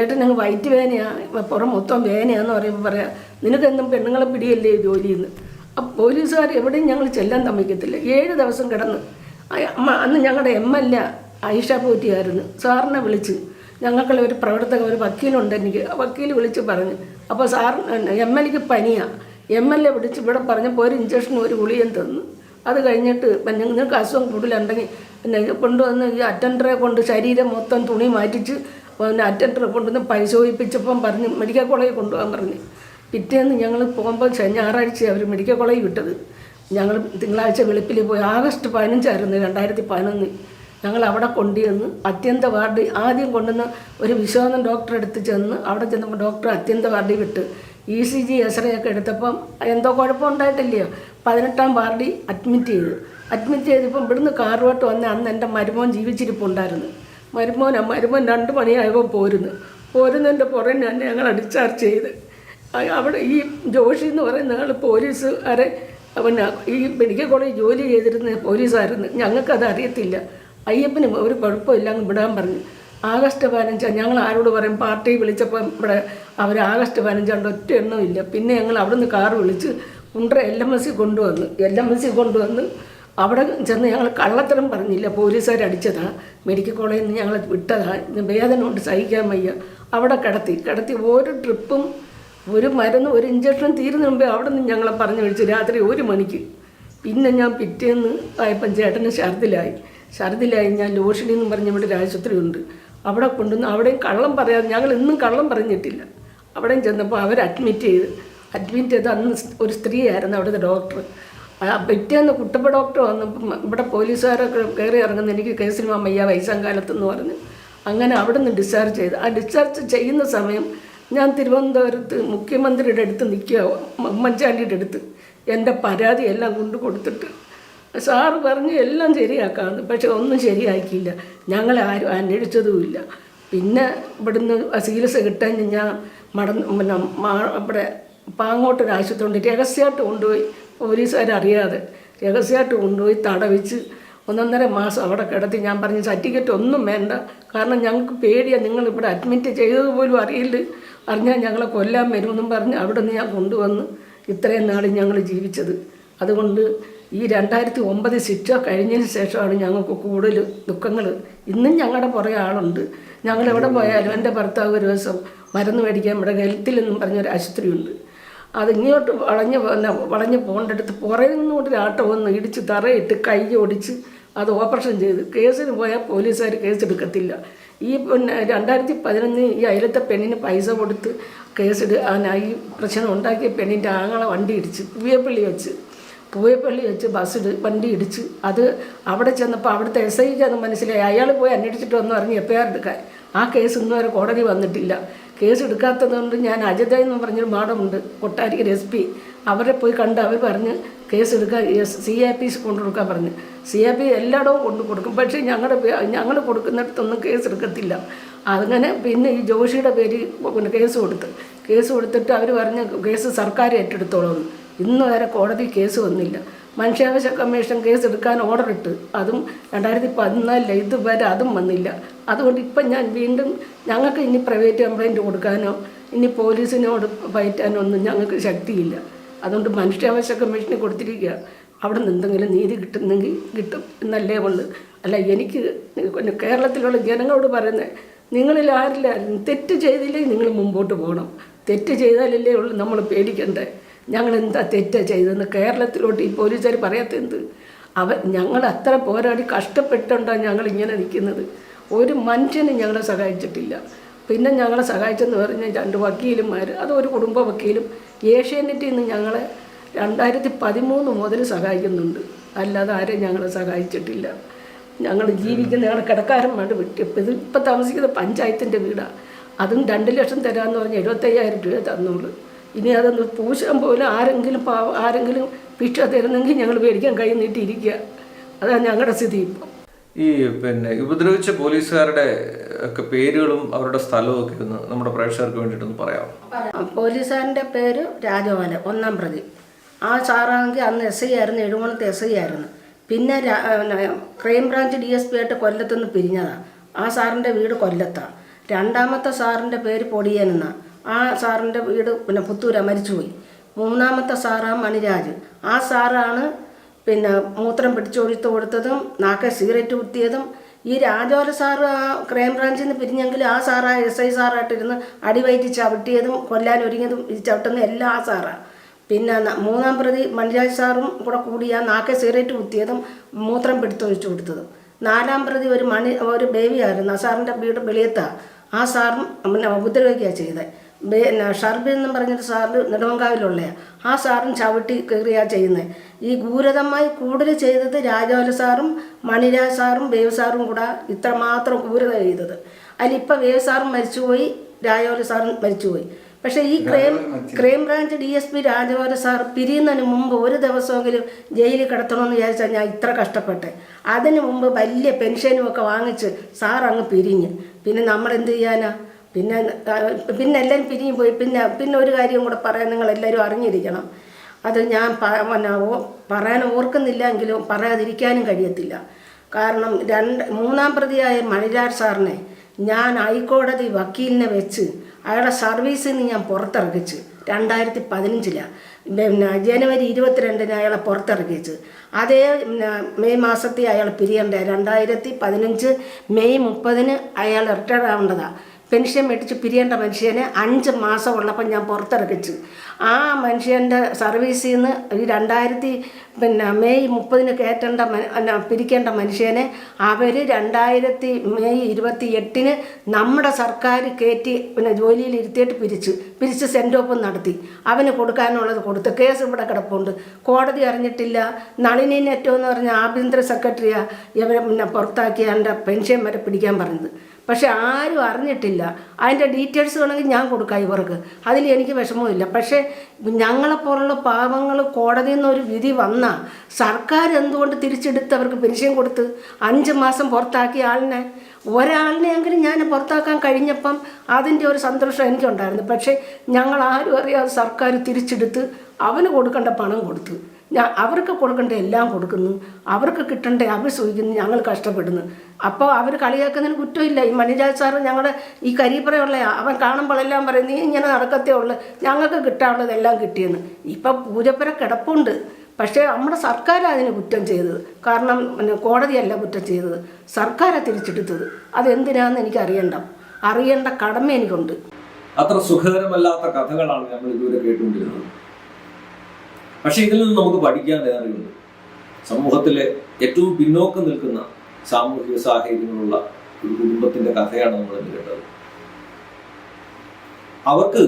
ഏട്ടൻ ഞങ്ങൾ വയറ്റ് വേനയാണ് പുറം മൊത്തം വേനയാന്ന് പറയുമ്പോൾ പറയാം നിനക്കെന്നും പെണ്ണുങ്ങളെ പിടിയല്ലേ ജോലിയെന്ന്? അപ്പം പോലീസുകാർ എവിടെയും ഞങ്ങൾ ചെല്ലാൻ തമ്മിക്കത്തില്ല ഏഴ് ദിവസം കിടന്ന്. അന്ന് ഞങ്ങളുടെ എം എൽ എ ഐഷ പോറ്റിയായിരുന്നു. സാറിനെ വിളിച്ച്. ഞങ്ങൾക്കുള്ള ഒരു പ്രവർത്തക ഒരു വക്കീലുണ്ട് എനിക്ക്. വക്കീൽ വിളിച്ച് പറഞ്ഞു. അപ്പോൾ സാർ എം എൽ എക്ക് പനിയാണ് എം എൽ എ വിളിച്ച് ഇവിടെ പറഞ്ഞപ്പോൾ ഒരു ഇഞ്ചക്ഷനും ഒരു ഗുളിയും തന്നു. അത് കഴിഞ്ഞിട്ട് പിന്നെ നിങ്ങൾക്ക് അസുഖം കൂടുതലുണ്ടെങ്കിൽ പിന്നെ കൊണ്ടുവന്ന് ഈ അറ്റൻഡറെ കൊണ്ട് ശരീരം മൊത്തം തുണി മാറ്റിച്ച് പിന്നെ അറ്റൻഡറെ കൊണ്ടുവന്ന് പരിശോധിപ്പിച്ചപ്പം പറഞ്ഞ് മെഡിക്കൽ കോളേജിൽ കൊണ്ടുപോകാൻ പറഞ്ഞു. പിറ്റേന്ന് ഞങ്ങൾ പോകുമ്പോൾ ഞായറാഴ്ച അവർ മെഡിക്കൽ കോളേജിൽ വിട്ടത്. ഞങ്ങൾ തിങ്കളാഴ്ച വെളുപ്പിൽ പോയി. ആഗസ്റ്റ് പതിനഞ്ചായിരുന്നു രണ്ടായിരത്തി പതിനൊന്ന്. ഞങ്ങൾ അവിടെ കൊണ്ടുചെന്ന് അത്യന്ത വാർഡ് ആദ്യം കൊണ്ടുവന്ന് ഒരു വിശ്വാസം ഡോക്ടറെ അടുത്ത് ചെന്ന് അവിടെ ചെന്നപ്പോൾ ഡോക്ടർ അത്യന്ത വാർഡിൽ വിട്ട് ഇ സി ജി എക്സ്റേ ഒക്കെ എടുത്തപ്പം എന്തോ കുഴപ്പമുണ്ടായിട്ടില്ലയോ പതിനെട്ടാം വാർഡിൽ അഡ്മിറ്റ് ചെയ്തു. അഡ്മിറ്റ് ചെയ്തപ്പം ഇവിടുന്ന് കാറുമായിട്ട് വന്ന അന്ന് എന്റെ മരുമോൻ ജീവിച്ചിരിപ്പുണ്ടായിരുന്നു. മരുമോൻ മരുമോൻ രണ്ട് മണിയായപ്പോൾ പോരുന്നു. പോരുന്നതിന്റെ പുറമെ ഞാൻ ഞങ്ങൾ ഡിസ്ചാർജ് ചെയ്ത്. അവിടെ ഈ ജോഷി എന്ന് പറയുന്ന ആൾ പോലീസുകാരെ പിന്നെ ഈ മെഡിക്കൽ കോളേജ് ജോലി ചെയ്തിരുന്ന പോലീസായിരുന്നു ഞങ്ങൾക്കത് അറിയത്തില്ല. അയ്യപ്പനും ഒരു കുഴപ്പമില്ല അങ്ങ് വിടാൻ പറഞ്ഞു. ആഗസ്റ്റ് പതിനഞ്ചാണ് ഞങ്ങൾ ആരോട് പറയും പാർട്ടി വിളിച്ചപ്പോൾ ഇവിടെ അവർ ആഗസ്റ്റ് പതിനഞ്ചാണ്ട് ഒറ്റ എണ്ണമില്ല പിന്നെ ഞങ്ങൾ അവിടെ നിന്ന് കാർ വിളിച്ച് കുണ്ട്ര എൽ എം എസ് കൊണ്ടുവന്ന് എൽ എം എസ് കൊണ്ടുവന്ന് അവിടെ ചെന്ന് ഞങ്ങൾ കള്ളത്തരം പറഞ്ഞില്ല. പോലീസുകാർ അടിച്ചതാ മെഡിക്കൽ കോളേജിൽ നിന്ന് ഞങ്ങൾ വിട്ടതാ വേദന കൊണ്ട് സഹിക്കാൻ വയ്യ. അവിടെ കിടത്തി കിടത്തി ഓരോ ട്രിപ്പും ഒരു മരുന്ന് ഒരു ഇഞ്ചക്ഷൻ തീരുന്ന മുമ്പേ അവിടെ നിന്ന് ഞങ്ങളെ പറഞ്ഞു വിളിച്ചു രാത്രി ഒരു മണിക്ക്. പിന്നെ ഞാൻ പിറ്റേന്ന് ആയപ്പം ചേട്ടന് ഛർദിലായി. ഛർദിലായി ഞാൻ ലോഷണി എന്ന് പറഞ്ഞ ഇവിടെ ഒരു അവിടെ കൊണ്ടുവന്ന് അവിടെയും കള്ളം പറയാതെ ഞങ്ങൾ ഇന്നും കള്ളം പറഞ്ഞിട്ടില്ല. അവിടെയും ചെന്നപ്പോൾ അവർ അഡ്മിറ്റ് ചെയ്ത് അഡ്മിറ്റ് ചെയ്ത് അന്ന് ഒരു സ്ത്രീയായിരുന്നു അവിടുത്തെ ഡോക്ടർ പിറ്റേന്ന് കുട്ടപ്പ ഡോക്ടർ വന്നപ്പം ഇവിടെ പോലീസുകാരൊക്കെ കയറി ഇറങ്ങുന്ന എനിക്ക് കേസിന് വയ്യ വയസ്സാങ്കാലത്തെന്ന് പറഞ്ഞ് അങ്ങനെ അവിടെ നിന്ന് ഡിസ്ചാർജ് ചെയ്ത്. ആ ഡിസ്ചാർജ് ചെയ്യുന്ന സമയം ഞാൻ തിരുവനന്തപുരത്ത് മുഖ്യമന്ത്രിയുടെ അടുത്ത് നിൽക്കുക ഉമ്മൻചാണ്ടിയുടെ അടുത്ത്. എന്റെ പരാതി എല്ലാം കൊണ്ട് കൊടുത്തിട്ട് സാറ് പറഞ്ഞ് എല്ലാം ശരിയാക്കാമെന്ന് പക്ഷെ ഒന്നും ശരിയാക്കിയില്ല ഞങ്ങളെ ആരും അന്വേഷിച്ചതുമില്ല. പിന്നെ ഇവിടുന്ന് ചികിത്സ കിട്ടാൻ ഞാൻ മടന്ന് പിന്നെ ഇവിടെ പാങ്ങോട്ടൊരു ആശുപത്രി ഉണ്ട് രഹസ്യമായിട്ട് കൊണ്ടുപോയി പോലീസുകാരറിയാതെ രഹസ്യമായിട്ട് കൊണ്ടുപോയി തടവിച്ച് ഒന്നൊന്നര മാസം അവിടെ കിടത്തി ഞാൻ പറഞ്ഞു സർട്ടിഫിക്കറ്റ് ഒന്നും വേണ്ട. കാരണം ഞങ്ങൾക്ക് പേടിയാണ് നിങ്ങൾ ഇവിടെ അഡ്മിറ്റ് ചെയ്തത് പോലും അറിയില്ല. അറിഞ്ഞാൽ ഞങ്ങളെ കൊല്ലാൻ വരുമെന്നും പറഞ്ഞ് അവിടെ നിന്ന് ഞാൻ കൊണ്ടുവന്ന് ഇത്രയും നാൾ ഞങ്ങൾ ജീവിച്ചത്. അതുകൊണ്ട് ഈ രണ്ടായിരത്തി ഒമ്പത് ശിക്ഷ കഴിഞ്ഞതിന് ശേഷമാണ് ഞങ്ങൾക്ക് കൂടുതൽ ദുഃഖങ്ങൾ. ഇന്നും ഞങ്ങളുടെ പുറകെ ആളുണ്ട്. ഞങ്ങൾ എവിടെ പോയാലും എന്റെ ഭർത്താവ് ഒരു ദിവസം മരുന്ന് മേടിക്കാൻ ഇവിടെ ഹെൽത്തിലെന്നും പറഞ്ഞൊരു ആശുപത്രിയുണ്ട്. അത് ഇങ്ങോട്ട് വളഞ്ഞ് വളഞ്ഞ് പോകേണ്ടടുത്ത് പുറകിൽ നിന്നുകൊണ്ട് ഒരു ആട്ടോ വന്ന് ഇടിച്ച് തറയിട്ട് കൈ ഒടിച്ച് അത് ഓപ്പറേഷൻ ചെയ്ത്. കേസിന് പോയാൽ പോലീസുകാർ കേസെടുക്കത്തില്ല ഈ പിന്നെ രണ്ടായിരത്തി പതിനൊന്ന് ഈ അയലത്തെ പെണ്ണിന് പൈസ കൊടുത്ത് കേസെടു ഈ പ്രശ്നം ഉണ്ടാക്കിയ പെണ്ണിന്റെ ആങ്ങളെ വണ്ടി ഇടിച്ച് വിയപ്പള്ളി വെച്ച്. പൂയപ്പള്ളി വെച്ച് ബസ് വണ്ടി ഇടിച്ച് അത് അവിടെ ചെന്നപ്പോൾ അവിടുത്തെ എസ് ഐക്ക് അത് മനസ്സിലായി. അയാൾ പോയി അന്വേഷിച്ചിട്ട് വന്ന് പറഞ്ഞ് എഫ് ഐ ആർ എടുക്കാൻ. ആ കേസ് ഇന്ന് വരെ കോടതി വന്നിട്ടില്ല. കേസ് എടുക്കാത്തതുകൊണ്ട് ഞാൻ അജിത എന്ന് പറഞ്ഞൊരു മാഡമുണ്ട് കൊട്ടാരിക്കൽ എസ് പി അവരെ പോയി കണ്ട് അവർ പറഞ്ഞ് കേസ് എടുക്കാൻ സി ഐ പി കൊണ്ടു കൊടുക്കാൻ പറഞ്ഞു. സി ഐ പി എല്ലായിടവും കൊണ്ടു കൊടുക്കും. പക്ഷേ ഞങ്ങളുടെ ഞങ്ങൾ കൊടുക്കുന്നിടത്തൊന്നും കേസ് എടുക്കത്തില്ല. അങ്ങനെ പിന്നെ ഈ ജോഷിയുടെ പേര് കേസ് കൊടുത്ത്. കേസ് കൊടുത്തിട്ട് അവർ പറഞ്ഞ് കേസ് സർക്കാർ ഏറ്റെടുത്തോളും. ഇന്ന് വരെ കോടതി കേസ് വന്നില്ല. മനുഷ്യാവകാശ കമ്മീഷൻ കേസ് എടുക്കാൻ ഓർഡർ ഇട്ട്. അതും രണ്ടായിരത്തി പതിനാലിൽ ഇതുവരെ അതും വന്നില്ല. അതുകൊണ്ട് ഇപ്പം ഞാൻ വീണ്ടും ഞങ്ങൾക്ക് ഇനി പ്രൈവറ്റ് കംപ്ലൈന്റ് കൊടുക്കാനോ ഇനി പോലീസിനോട് പയറ്റാനോ ഒന്നും ഞങ്ങൾക്ക് ശക്തിയില്ല. അതുകൊണ്ട് മനുഷ്യാവകാശ കമ്മീഷന് കൊടുത്തിരിക്കുക അവിടെ നിന്ന് എന്തെങ്കിലും നീതി കിട്ടുന്നെങ്കിൽ കിട്ടും എന്നല്ലേ ഉള്ളു. അല്ല എനിക്ക് കേരളത്തിലുള്ള ജനങ്ങളോട് പറയുന്നത് നിങ്ങളിൽ ആരില്ല തെറ്റ് ചെയ്തില്ലേ നിങ്ങൾ മുമ്പോട്ട് പോകണം. തെറ്റ് ചെയ്താലല്ലേ ഉള്ളൂ നമ്മൾ പേടിക്കണ്ടേ. ഞങ്ങൾ എന്താ തെറ്റാ ചെയ്തതെന്ന് കേരളത്തിലോട്ട് ഈ പോലീസുകാർ പറയാത്ത എന്ത്? അവ ഞങ്ങൾ അത്ര പോരാടി കഷ്ടപ്പെട്ടുണ്ടാണ് ഞങ്ങൾ ഇങ്ങനെ നിൽക്കുന്നത്. ഒരു മനുഷ്യനും ഞങ്ങളെ സഹായിച്ചിട്ടില്ല. പിന്നെ ഞങ്ങളെ സഹായിച്ചെന്ന് പറഞ്ഞാൽ രണ്ട് വക്കീലുമാർ അത് ഒരു കുടുംബ വക്കീലും ഏഷ്യാനെറ്റിൽ നിന്ന് ഞങ്ങളെ രണ്ടായിരത്തി പതിമൂന്ന് മുതൽ സഹായിക്കുന്നുണ്ട്. അല്ലാതെ ആരെയും ഞങ്ങളെ സഹായിച്ചിട്ടില്ല. ഞങ്ങൾ ജീവിക്കുന്ന ഞങ്ങൾ കിടക്കാരന്മാരുടെ വിട്ട്. ഇത് ഇപ്പം താമസിക്കുന്ന പഞ്ചായത്തിന്റെ വീടാണ് അതും രണ്ട് ലക്ഷം തരാമെന്ന് പറഞ്ഞാൽ എഴുപത്തയ്യായിരം രൂപ തന്നോളൂ. ഇനി അതൊന്ന് പൂശാൻ പോലും ആരെങ്കിലും പാവ ആരെങ്കിലും ഭിക്ഷ തരുന്നെങ്കിൽ ഞങ്ങൾ മേടിക്കാൻ കൈ നീട്ടിയിരിക്കുക. അതാണ് ഞങ്ങളുടെ സ്ഥിതി ഇപ്പം. ഈ പിന്നെ ഉപദ്രവിച്ച പോലീസുകാരുടെ ഒക്കെ പേരുകളും അവരുടെ സ്ഥലവും ഒക്കെ ഒന്ന് നമ്മുടെ പ്രേക്ഷകർക്ക് വേണ്ടിയിട്ടൊന്ന് പറയാം പോലീസുകാരന്റെ പേര് രാജഗോപാലൻ ഒന്നാം പ്രതി. ആ സാറാണെങ്കിൽ അന്ന് എസ് ഐ ആയിരുന്നു ഏഴുമണത്തെ എസ് ഐ ആയിരുന്നു. പിന്നെ crime branch crime branch D S P ആയിട്ട് കൊല്ലത്തുനിന്ന് പിരിഞ്ഞതാണ് ആ സാറിന്റെ വീട് കൊല്ലത്താണ് രണ്ടാമത്തെ സാറിന്റെ പേര് പൊടിയൻ എന്നാണ് ആ സാറിന്റെ വീട് പിന്നെ പുത്തൂര മരിച്ചുപോയി. മൂന്നാമത്തെ സാറാ മണിരാജ്. ആ സാറാണ് പിന്നെ മൂത്രം പിടിച്ചൊഴുത്ത് കൊടുത്തതും നാക്കെ സിഗരറ്റ് കുത്തിയതും ഈ രാജോല സാറ് ആ ക്രൈംബ്രാഞ്ചിൽ നിന്ന് പിരിഞ്ഞെങ്കിൽ ആ സാറാ എസ് ഐ സാറായിട്ടിരുന്ന് അടിവയറ്റി ചവിട്ടിയതും കൊല്ലാൻ ഒരുങ്ങിയതും ചവിട്ടുന്ന എല്ലാ ആ സാറാണ് പിന്നെ മൂന്നാം പ്രതി മണിരാജ് സാറും കൂടെ കൂടിയ നാക്കെ സിഗരറ്റ് കുത്തിയതും മൂത്രം പിടിച്ചൊഴിച്ചു കൊടുത്തതും. നാലാം പ്രതി ഒരു മണി ഒരു ബേബിയായിരുന്നു. ആ സാറിന്റെ വീട് വെളിയത്താണ് ആ സാറും പിന്നെ ഉപദ്രവിക്കുകയാണ് ചെയ്തത് പിന്നെ ഷർബി എന്നും പറഞ്ഞൊരു സാറിൽ നെടുമങ്കാവിലുള്ള ആ സാറും ചവിട്ടി കയറിയാണ് ചെയ്യുന്നത് ഈ ഗൂരതമായി കൂടുതൽ ചെയ്തത് രാജോല സാറും മണിരാജ് സാറും വേവ് സാറും കൂടെ ഇത്രമാത്രം ക്രൂരത ചെയ്തത്. അതിലിപ്പോൾ വേവ് സാറും മരിച്ചുപോയി രാജോല സാറും മരിച്ചുപോയി. പക്ഷേ ഈ crime crime branch D S P Rajagopala sir പിരിയുന്നതിന് മുമ്പ് ഒരു ദിവസമെങ്കിലും ജയിലിൽ കിടത്തണമെന്ന് വിചാരിച്ചാൽ ഞാൻ ഇത്ര കഷ്ടപ്പെട്ടെ. അതിന് മുമ്പ് വലിയ പെൻഷനും ഒക്കെ വാങ്ങിച്ച് സാർ അങ്ങ് പിരിഞ്ഞ്. പിന്നെ നമ്മൾ എന്ത് ചെയ്യാനാ? പിന്നെ പിന്നെ എല്ലാവരും പിരിഞ്ഞു പോയി. പിന്നെ പിന്നെ ഒരു കാര്യം കൂടെ പറയാൻ നിങ്ങൾ എല്ലാവരും അറിഞ്ഞിരിക്കണം. അത് ഞാൻ പറയാൻ ഓർക്കുന്നില്ലെങ്കിലും പറയാതിരിക്കാനും കഴിയത്തില്ല. കാരണം രണ്ട് മൂന്നാം പ്രതിയായ മണിരാർ സാറിനെ ഞാൻ ഹൈക്കോടതി വക്കീലിനെ വെച്ച് അയാളുടെ സർവീസിൽ നിന്ന് ഞാൻ പുറത്തിറക്കിച്ച് രണ്ടായിരത്തി പതിനഞ്ചിലാണ് പിന്നെ ജനുവരി ഇരുപത്തിരണ്ടിന് അയാളെ പുറത്തിറക്കിച്ച്. അതേ മെയ് മാസത്തിൽ അയാൾ പിരിയണ്ടേ? രണ്ടായിരത്തി പതിനഞ്ച് മെയ് മുപ്പതിന് അയാൾ റിട്ടയർ ആവേണ്ടതാണ് പെൻഷൻ മേടിച്ച് പിരിയേണ്ട മനുഷ്യനെ അഞ്ച് മാസം ഉള്ളപ്പോൾ ഞാൻ പുറത്തിറക്കിച്ചു. ആ മനുഷ്യന്റെ സർവീസിൽ നിന്ന് ഈ രണ്ടായിരത്തി പിന്നെ മെയ് മുപ്പതിന് കയറ്റേണ്ട പിരിക്കേണ്ട മനുഷ്യനെ അവർ രണ്ടായിരത്തി മെയ് ഇരുപത്തി എട്ടിന് നമ്മുടെ സർക്കാർ കയറ്റി പിന്നെ ജോലിയിൽ ഇരുത്തിയിട്ട് പിരിച്ച് പിരിച്ച് സെൻഡ് ഓപ്പ് നടത്തി. അവന് കൊടുക്കാനുള്ളത് കൊടുത്ത്. കേസ് ഇവിടെ കിടപ്പുണ്ട്. കോടതി അറിഞ്ഞിട്ടില്ല. നളിനി നെറ്റോ എന്ന് പറഞ്ഞ ആഭ്യന്തര സെക്രട്ടറിയാണ് ഇവരെ പിന്നെ പുറത്താക്കി എന്റെ പെൻഷൻ വരെ പിടിക്കാൻ പറഞ്ഞത്. പക്ഷെ ആരും അറിഞ്ഞിട്ടില്ല. അതിന്റെ ഡീറ്റെയിൽസ് വേണമെങ്കിൽ ഞാൻ കൊടുക്കാം ഇവർക്ക്. അതിൽ എനിക്ക് വിഷമമില്ല പക്ഷേ ഞങ്ങളെപ്പോലുള്ള പാവങ്ങൾ കോടതിയിൽ നിന്ന് ഒരു വിധി വന്ന സർക്കാർ എന്തുകൊണ്ട് തിരിച്ചെടുത്ത് അവർക്ക് പെൻഷൻ കൊടുത്ത് അഞ്ച് മാസം പുറത്താക്കിയ ആളിനെ? ഒരാളിനെയെങ്കിലും ഞാൻ പുറത്താക്കാൻ കഴിഞ്ഞപ്പം അതിന്റെ ഒരു സന്തോഷം എനിക്കുണ്ടായിരുന്നു. പക്ഷേ ഞങ്ങൾ ആരും അറിയാതെ സർക്കാർ തിരിച്ചെടുത്ത് അവന് കൊടുക്കേണ്ട പണം കൊടുത്തു. ഞാൻ അവർക്ക് കൊടുക്കേണ്ട എല്ലാം കൊടുക്കുന്നു. അവർക്ക് കിട്ടേണ്ട അവർ സൂചിക്കുന്നു ഞങ്ങൾ കഷ്ടപ്പെടുന്നു. അപ്പോൾ അവർ കളിയാക്കുന്നതിന് കുറ്റമില്ല. ഈ മണിരാജ് സാറ് ഞങ്ങളുടെ ഈ കരിപ്പറയുള്ള അവൻ കാണുമ്പോഴെല്ലാം പറയും നീ ഇങ്ങനെ നടക്കത്തേ ഉള്ളു. ഞങ്ങൾക്ക് കിട്ടാനുള്ളതെല്ലാം കിട്ടിയെന്ന്. ഇപ്പം പൂജപ്പുര കിടപ്പുണ്ട്. പക്ഷേ നമ്മുടെ സർക്കാർ അതിന് കുറ്റം ചെയ്തത്. കാരണം കോടതിയല്ല കുറ്റം ചെയ്തത്. സർക്കാരാണ് തിരിച്ചെടുത്തത്. അതെന്തിനാന്ന് എനിക്ക് അറിയണ്ട അറിയേണ്ട കടമ എനിക്കുണ്ട്. അത്ര സുഖകരമല്ലാത്ത കഥകളാണ് നമ്മൾ ഇതുവരെ കേട്ടുകൊണ്ടിരുന്നത്. പക്ഷെ ഇതിൽ നിന്ന് നമുക്ക് പഠിക്കാൻ ഏറെയുണ്ട് സമൂഹത്തിലെ ഏറ്റവും പിന്നോക്കം നിൽക്കുന്ന സാമൂഹിക സാഹചര്യങ്ങളുള്ള ഒരു കുടുംബത്തിന്റെ കഥയാണ് നമ്മൾ കേട്ടത്. അവർക്ക്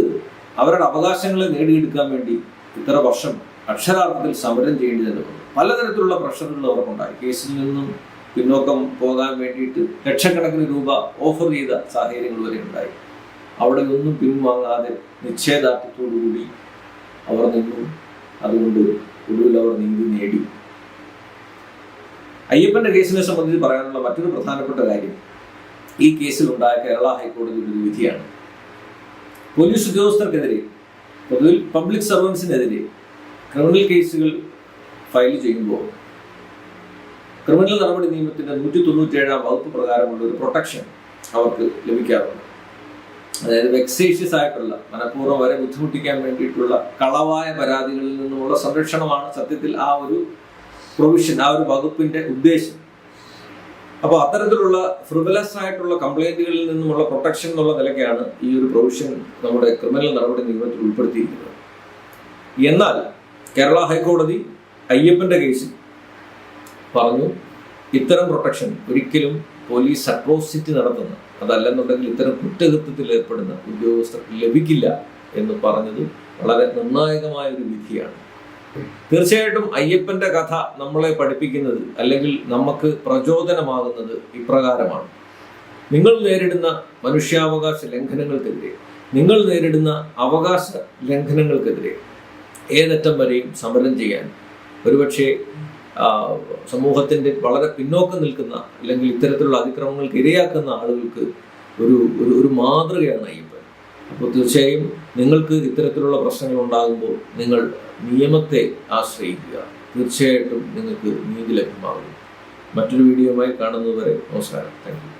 അവരുടെ അവകാശങ്ങളെ നേടിയെടുക്കാൻ വേണ്ടി ഇത്ര വർഷം അക്ഷരാർത്ഥത്തിൽ സമരം ചെയ്യേണ്ടി തന്നെ പലതരത്തിലുള്ള പ്രഷറുകൾ അവർക്കുണ്ടായി. കേസിൽ നിന്നും പിന്നോക്കം പോകാൻ വേണ്ടിയിട്ട് ലക്ഷക്കണക്കിന് രൂപ ഓഫർ ചെയ്ത സാഹചര്യങ്ങൾ വരെ ഉണ്ടായി. അവിടെ ഒന്നും പിൻവാങ്ങാതെ നിശ്ചയദാർഢ്യത്തോടുകൂടി അവർ നിന്നു. അതുകൊണ്ട് ഒടുവിൽ അവർ നീതി നേടി. അയ്യപ്പന്റെ കേസിനെ സംബന്ധിച്ച് പറയാനുള്ള മറ്റൊരു പ്രധാനപ്പെട്ട കാര്യം ഈ കേസിൽ കേസിലുണ്ടായ കേരള ഹൈക്കോടതിയുടെ ഒരു വിധിയാണ്. പോലീസ് ഉദ്യോഗസ്ഥർക്കെതിരെ പൊതുവിൽ പബ്ലിക് സർവൻസിനെതിരെ ക്രിമിനൽ കേസുകൾ ഫയൽ ചെയ്യുമ്പോൾ ക്രിമിനൽ നടപടി നിയമത്തിന്റെ നൂറ്റി തൊണ്ണൂറ്റി ഏഴാം വകുപ്പ് പ്രകാരമുള്ള ഒരു പ്രൊട്ടക്ഷൻ അവർക്ക് ലഭിക്കാറുണ്ട്. അതായത് വെക്സേഷ്യസ് ആയിട്ടുള്ള മനഃപൂർവം വരെ ബുദ്ധിമുട്ടിക്കാൻ വേണ്ടിയിട്ടുള്ള കളവായ പരാതികളിൽ നിന്നുമുള്ള സംരക്ഷണമാണ് സത്യത്തിൽ ആ ഒരു പ്രൊവിഷൻ ആ ഒരു വകുപ്പിന്റെ ഉദ്ദേശം. അപ്പോൾ അത്തരത്തിലുള്ള ഫ്രിവലസ് ആയിട്ടുള്ള കംപ്ലൈന്റുകളിൽ നിന്നുമുള്ള പ്രൊട്ടക്ഷൻ എന്നുള്ള നിലയ്ക്കാണ് ഈ ഒരു പ്രൊവിഷൻ നമ്മുടെ ക്രിമിനൽ നടപടി നിയമത്തിൽ ഉൾപ്പെടുത്തിയിരിക്കുന്നത്. എന്നാൽ കേരള ഹൈക്കോടതി അയ്യപ്പന്റെ കേസിൽ പറഞ്ഞു ഇത്തരം പ്രൊട്ടക്ഷൻ ഒരിക്കലും പോലീസ് അട്രോസിറ്റി നടത്തുന്ന. അതല്ലെന്നുണ്ടെങ്കിൽ ഇത്തരം കുറ്റകൃത്യത്തിൽ ഏർപ്പെടുന്ന ഉദ്യോഗസ്ഥർക്ക് ലഭിക്കില്ല എന്ന് പറഞ്ഞത് വളരെ നിർണായകമായ ഒരു വിധിയാണ്. തീർച്ചയായിട്ടും അയ്യപ്പന്റെ കഥ നമ്മളെ പഠിപ്പിക്കുന്നത് അല്ലെങ്കിൽ നമുക്ക് പ്രചോദനമാകുന്നത് ഇപ്രകാരമാണ്. നിങ്ങൾ നേരിടുന്ന മനുഷ്യാവകാശ ലംഘനങ്ങൾക്കെതിരെ നിങ്ങൾ നേരിടുന്ന അവകാശ ലംഘനങ്ങൾക്കെതിരെ ഏതറ്റം വരെയും സമരം ചെയ്യാൻ ഒരുപക്ഷെ ആ, സമൂഹത്തിന്റെ വളരെ പിന്നോക്കം നിൽക്കുന്ന അല്ലെങ്കിൽ ഇത്തരത്തിലുള്ള അതിക്രമങ്ങൾക്ക് ഇരയാക്കുന്ന ആളുകൾക്ക് ഒരു ഒരു ഒരു മാതൃകയാണ് അയ്യപ്പൻ. അപ്പോൾ തീർച്ചയായും നിങ്ങൾക്ക് ഇത്തരത്തിലുള്ള പ്രശ്നങ്ങൾ ഉണ്ടാകുമ്പോൾ നിങ്ങൾ നിയമത്തെ ആശ്രയിക്കുക. തീർച്ചയായിട്ടും നിങ്ങൾക്ക് നീതി ലഭ്യമാകും. മറ്റൊരു വീഡിയോയുമായി കാണുന്നതുവരെ നമസ്കാരം. താങ്ക്